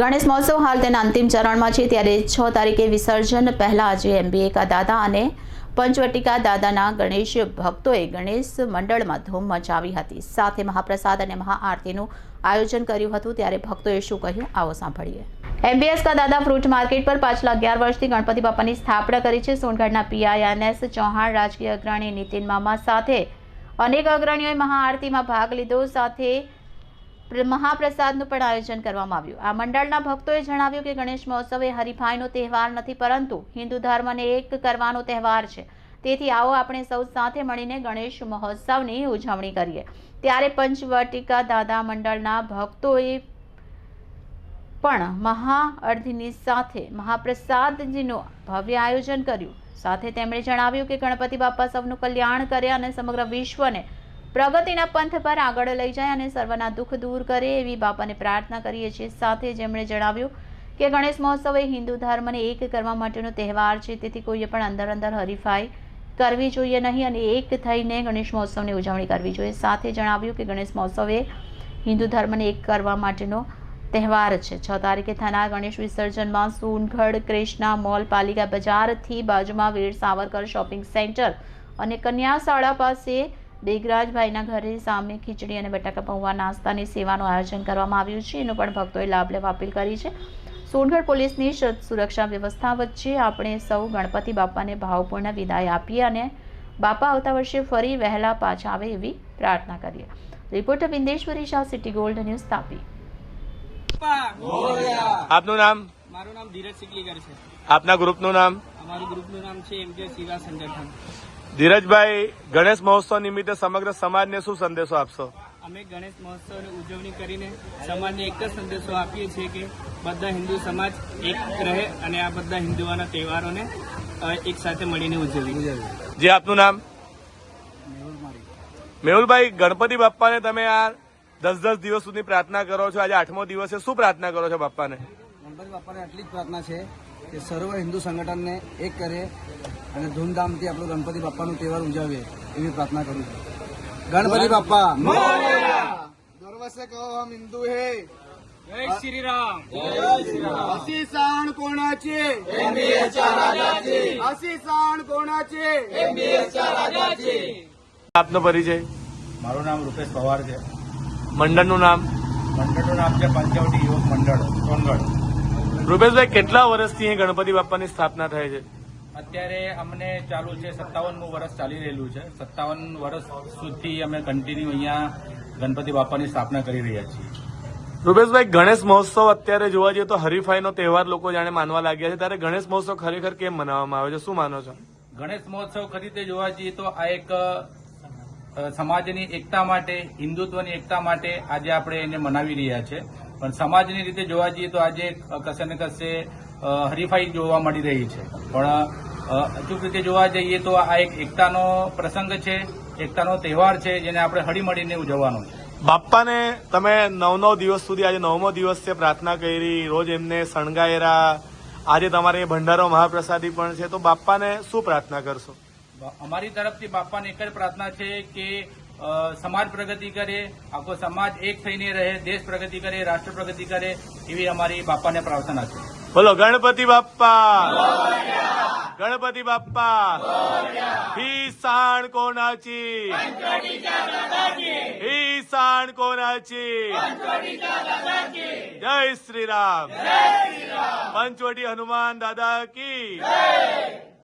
ગણેશ મહોત્સવ હાલ તેના અંતિમ ચરણમાં છે. ત્યારે છ તારીખે વિસર્જન, પહેલા આજે એમબીએકા દાદા અને પંચવટિકા દાદાના ગણેશ ભક્તોએ ગણેશ મંડળમાં ધૂમ મચાવી હતી. સાથે મહાપ્રસાદ અને મહાઆરતીનું આયોજન કર્યું હતું. ત્યારે ભક્તોએ શું કહ્યું? આવો સાંભળીએ. એમબીએસ કા દાદા ફ્રૂટ માર્કેટ પર પાછલા અગિયાર વર્ષથી ગણપતિ બાપાની સ્થાપના કરી છે. સોનગઢના પીઆઈએનએસ ચૌહાણ, રાજકીય અગ્રણી નીતિન મામા સાથે અનેક અગ્રણીઓએ મહાઆરતીમાં ભાગ લીધો. સાથે મહાપ્રસાદનું પણ આયોજન કરવામાં આવ્યું. આ મંડળના ભક્તોએ જણાવ્યું કે ગણેશ મહોત્સવ એ હરીફાઈનો તહેવાર નથી, પરંતુ હિન્દુ ધર્મને એક કરવાનો તહેવાર છે. તેથી આવો આપણે સૌ સાથે મળીને ગણેશ મહોત્સવની ઉજવણી કરીએ. ત્યારે પંચવટિકા દાદા મંડળના ભક્તોએ પણ મહાઅર્ધની સાથે મહાપ્રસાદજીનું ભવ્ય આયોજન કર્યું. સાથે તેમણે જણાવ્યું કે ગણપતિ બાપા સૌનું કલ્યાણ કરે અને સમગ્ર વિશ્વને પ્રગતિના પંથ પર આગળ લઈ જાય અને સર્વના દુઃખ દૂર કરે એવી બાપાને પ્રાર્થના કરીએ છીએ. સાથે જેમણે જણાવ્યું કે ગણેશ મહોત્સવ એ હિન્દુ ધર્મને એક કરવા માટેનો તહેવાર છે. તેથી કોઈએ પણ અંદર અંદર હરીફાઈ કરવી જોઈએ નહીં અને એક થઈને ગણેશ મહોત્સવની ઉજવણી કરવી જોઈએ. સાથે જણાવ્યું કે ગણેશ મહોત્સવ એ હિન્દુ ધર્મને એક કરવા માટેનો તહેવાર છે. છ તારીખે થનાર ગણેશ વિસર્જનમાં સોનગઢ ક્રિષ્ના મોલ, પાલિકા બજારથી બાજુમાં વીર સાવરકર શોપિંગ સેન્ટર અને કન્યા શાળા પાસે બેગરાજભાઈના ઘરે સામે ખીચડી અને બટાકા પૌવા નાસ્તાની સેવાનું આયોજન કરવામાં આવ્યું છે. એનો પણ ભક્તોએ લાભ લેવા અપીલ કરી છે. સોનગઢ પોલીસની સુરક્ષા વ્યવસ્થા વચ્ચે આપણે સૌ ગણપતિ બાપાને ભાવપૂર્ણ વિદાય આપીએ અને બાપા આવતા વર્ષે ફરી વહેલા પાછા આવે એવી પ્રાર્થના કરીએ. Reporter Bindeshwari Shah city gold news Tapi. આપનું નામ? મારું નામ ધીરજ સિકલીકર છે. આપના ગ્રુપનું નામ? અમારું ગ્રુપનું નામ છે એમ કે સેવા સંગઠન. ધીરજભાઈ ગણેશ મહોત્સવ નિમિત્તે સમગ્ર સમાજને શું સંદેશો આપશો? અમે ગણેશ મહોત્સવની ઉજવણી કરીને સમાજને એક જ સંદેશો આપીએ છીએ કે બધા હિન્દુ સમાજ એક રહે અને આ બધા હિન્દુઓના તહેવારોને એક સાથે મળીને ઉજવી જે આપનું નામ? મેહુલભાઈ ગણપતિ બાપ્પાને તમે આ દસ દસ દિવસ સુધી પ્રાર્થના કરો છો? આજે આઠમો દિવસે શું પ્રાર્થના કરો છો બાપ્પાને? ગણપતિ બાપ્પાને આટલી જ પ્રાર્થના છે. કે સર્વ હિન્દુ સંગઠનને એક કરે અને ધૂમધામથી આપણો ગણપતિ બાપાનો તહેવાર ઉજવીએ એવી પ્રાર્થના કરું છું ગણપતિ બાપા ગર્વ से कहो हम हिंदू है જય શ્રી રામ अशी साण कोणाची अशी साण कोणाची આપનો પરિચય મારું નામ રૂપેશ પવાર છે મંડળનું નામ મંડળનું નામ છે પંચવટી યુવક મંડળ સોનગઢ રૂપેશભાઈ કેટલા વર્ષથી અહીં ગણપતિ બાપ્પાની સ્થાપના થાય છે? અત્યારે અમને ચાલુ છે સત્તાવનમું વર્ષ ચાલી રહેલું છે. સત્તાવન વર્ષ સુધી અમે કન્ટિન્યુ અહીંયા ગણપતિ બાપાની સ્થાપના કરી રહ્યા છીએ. રૂપેશભાઈ ગણેશ મહોત્સવ અત્યારે જોવા જઈએ તો હરીફાઈનો તહેવાર લોકો જાણે માનવા લાગ્યા છે. ત્યારે ગણેશ મહોત્સવ ખરેખર કેમ મનાવવામાં આવે છે? શું માનો છો? ગણેશ મહોત્સવ ખરીદે જોવા જઈએ તો આ એક સમાજની એકતા માટે હિન્દુત્વની એકતા માટે આજે આપણે એને મનાવી રહ્યા છે. પણ સમાજની રીતે જોવા જઈએ તો આજે કશે ને કશે હરીફાઈ જોવા મળી રહી છે. પણ અચૂક રીતે જોવા જઈએ તો આ એક એકતાનો પ્રસંગ છે એકતાનો તહેવાર છે જેને આપણે હળી મળીને ઉજવવાનો છે. બાપ્પાને તમે નવ નવ દિવસ સુધી આજે નવમો દિવસ છે પ્રાર્થના કરી રોજ એમને શણગાયેલા આજે તમારે ભંડારો મહાપ્રસાદી પણ છે. તો બાપ્પાને શું પ્રાર્થના કરશો? અમારી તરફથી બાપાને એક જ પ્રાર્થના છે કે સમાજ પ્રગતિ કરે આખો સમાજ એક થઈને રહે દેશ પ્રગતિ કરે રાષ્ટ્ર પ્રગતિ કરે એવી અમારી બાપાને પ્રાર્થના છે. બોલો ગણપતિ બાપ્પા! ગણપતિ બાપ્પા! બાપા ભીસાણ કોનાચી! ભીસાણ કોનાચી! જય શ્રી રામ! પંચવટી હનુમાન દાદા કી